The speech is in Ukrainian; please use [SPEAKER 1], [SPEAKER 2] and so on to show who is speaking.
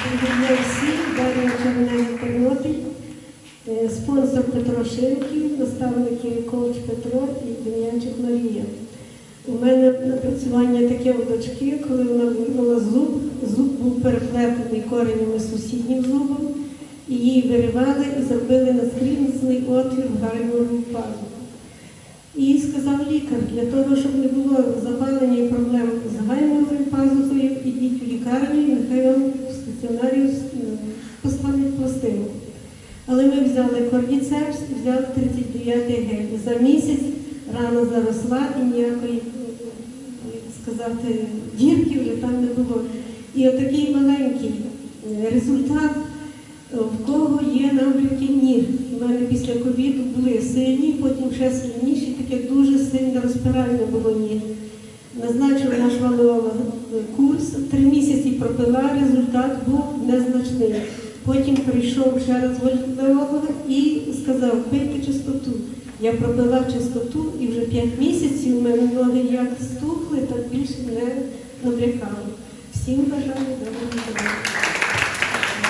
[SPEAKER 1] Для всіх Дар'я Чернега Тернопіль, е, спонсор Петро Ширків, наставники коуч Петро і Дем'янчик Марія. У мене напрацювання таке у дочки, коли вона вирвала зуб, зуб був переплетений коренями сусіднім зубом, і її виривали і зробили наскрізний отвір в гаймову пазуху. І сказав лікар, для того, щоб не було запалення і поставлять. Але ми взяли кордіцепс і взяли 39 гель. За місяць рана заросла і ніякої, як сказати, дірки вже там не було. І отакий маленький е, результат, е, в кого є набряки ніг. У мене після ковіду були сильні, потім ще сильніші, таке дуже сильне розпирання було ніг. Назначив наш валеолог курс, три місяці пропила, результат був незначний. Потім прийшов ще раз валеолог і сказав, пийте чистоту. Я пропила чистоту і вже п'ять місяців у мене ноги як стухли, так більше не набрякали. Всім бажаю доброго здоров'я.